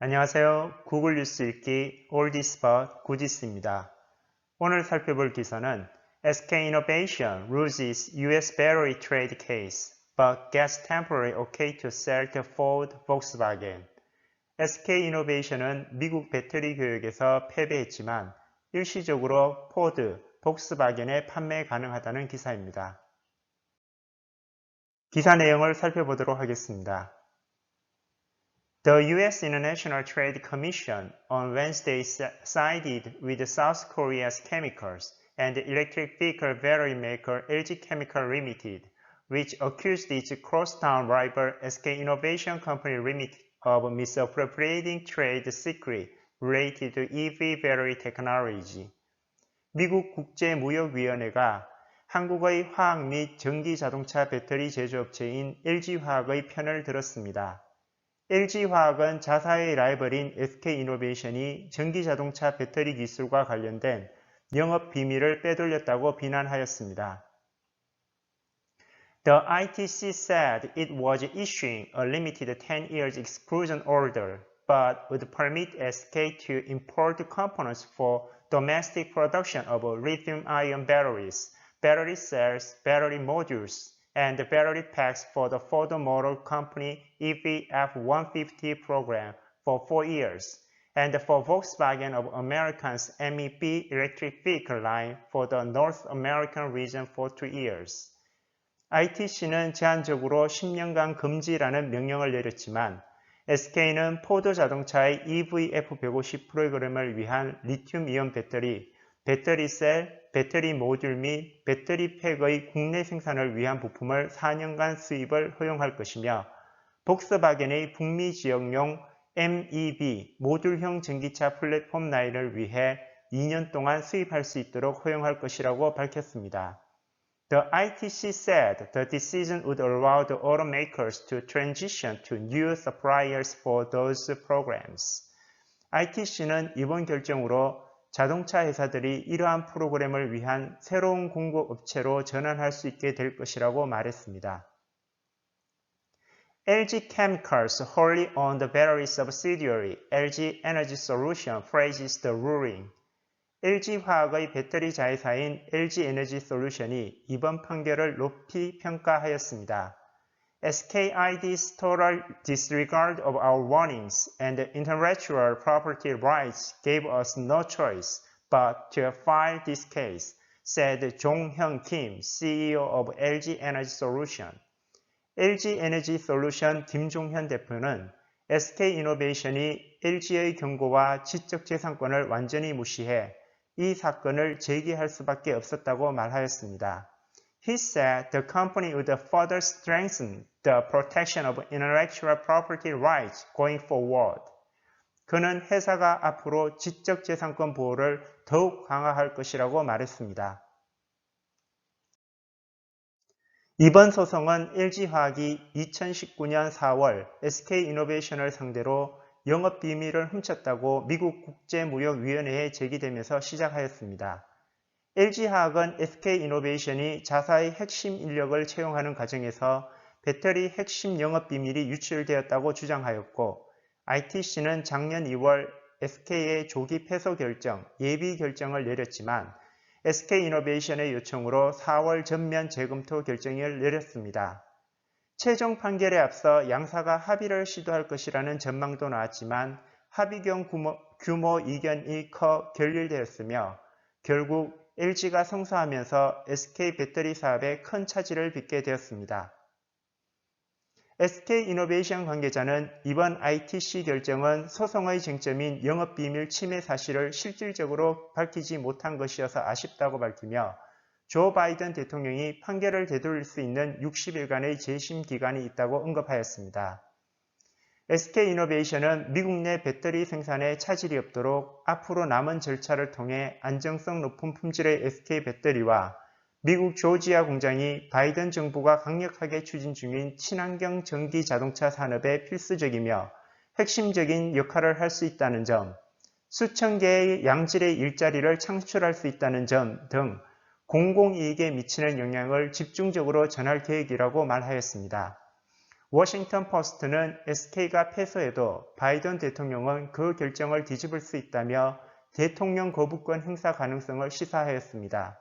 안녕하세요. 구글 뉴스 읽기 올디스팟 구지스입니다. 오늘 살펴볼 기사는 SK Innovation loses US battery trade case but gets temporary okay to sell to Ford Volkswagen. SK 이노베이션은 미국 배터리 교역에서 패배했지만 일시적으로 포드, 복스바겐에 판매 가능하다는 기사입니다. 기사 내용을 살펴보도록 하겠습니다. The U.S. International Trade Commission on Wednesday sided with South Korea's chemicals and electric vehicle battery maker LG Chemical Limited, which accused its crosstown rival SK Innovation Company Limited of misappropriating trade secret related to EV battery technology. 미국 국제무역위원회가 한국의 화학 및 전기 자동차 배터리 제조업체인 LG화학의 편을 들었습니다. LG화학은 자사의 라이벌인 SK이노베이션이 전기자동차 배터리 기술과 관련된 영업 비밀을 빼돌렸다고 비난하였습니다. The ITC said it was issuing a limited 10 years exclusion order, but would permit SK to import components for domestic production of lithium-ion batteries, battery cells, battery modules, and battery packs for the Ford Motor Company EV F-150 program for four years, and for Volkswagen of America's MEB electric vehicle line for the North American region for two years. ITC는 제한적으로 10년간 금지라는 명령을 내렸지만 SK는 포드 자동차의 EVF150 프로그램을 위한 리튬 이온 배터리, 배터리 셀, 배터리 모듈 및 배터리 팩의 국내 생산을 위한 부품을 4년간 수입을 허용할 것이며 복스바겐의 북미 지역용 MEB 모듈형 전기차 플랫폼 라인을 위해 2년 동안 수입할 수 있도록 허용할 것이라고 밝혔습니다. The ITC said the decision would allow the automakers to transition to new suppliers for those programs. ITC는 이번 결정으로 자동차 회사들이 이러한 프로그램을 위한 새로운 공급 업체로 전환할 수 있게 될 것이라고 말했습니다. LG Chemical's wholly owned battery subsidiary LG Energy Solution praises the ruling. LG화학의 배터리 자회사인 LG에너지 솔루션이 이번 판결을 높이 평가하였습니다. SKID's total disregard of our warnings and intellectual property rights gave us no choice but to file this case, said Jong-hyun Kim, CEO of LG Energy Solution. LG Energy Solution 김종현 대표는 SK 이노베이션이 LG의 경고와 지적재산권을 완전히 무시해 이 사건을 제기할 수밖에 없었다고 말하였습니다. He said the company would further strengthen the protection of intellectual property rights going forward. 그는 회사가 앞으로 지적재산권 보호를 더욱 강화할 것이라고 말했습니다. 이번 소송은 LG화학이 2019년 4월 SK이노베이션을 상대로 영업 비밀을 훔쳤다고 미국 국제무역위원회에 제기되면서 시작하였습니다. LG화학은 SK이노베이션이 자사의 핵심 인력을 채용하는 과정에서 배터리 핵심 영업 비밀이 유출되었다고 주장하였고 ITC는 작년 2월 SK의 조기 패소 결정, 예비 결정을 내렸지만 SK이노베이션의 요청으로 4월 전면 재검토 결정을 내렸습니다. 최종 판결에 앞서 양사가 합의를 시도할 것이라는 전망도 나왔지만 합의경 규모 이견이 커 결렬되었으며 결국 LG가 성사하면서 SK 배터리 사업에 큰 차질을 빚게 되었습니다. SK 이노베이션 관계자는 이번 ITC 결정은 소송의 쟁점인 영업비밀 침해 사실을 실질적으로 밝히지 못한 것이어서 아쉽다고 밝히며 조 바이든 대통령이 판결을 되돌릴 수 있는 60일간의 재심 기간이 있다고 언급하였습니다. SK이노베이션은 미국 내 배터리 생산에 차질이 없도록 앞으로 남은 절차를 통해 안정성 높은 품질의 SK 배터리와 미국 조지아 공장이 바이든 정부가 강력하게 추진 중인 친환경 전기 자동차 산업에 필수적이며 핵심적인 역할을 할 수 있다는 점, 수천 개의 양질의 일자리를 창출할 수 있다는 점 등 공공이익에 미치는 영향을 집중적으로 전할 계획이라고 말하였습니다. 워싱턴 포스트는 SK가 패소해도 바이든 대통령은 그 결정을 뒤집을 수 있다며 대통령 거부권 행사 가능성을 시사하였습니다.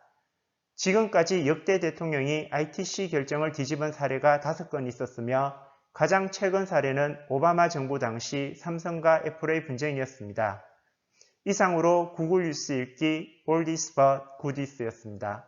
지금까지 역대 대통령이 ITC 결정을 뒤집은 사례가 5건 있었으며 가장 최근 사례는 오바마 정부 당시 삼성과 애플의 분쟁이었습니다. 이상으로 구글 뉴스 읽기 올디스 버 구디스였습니다.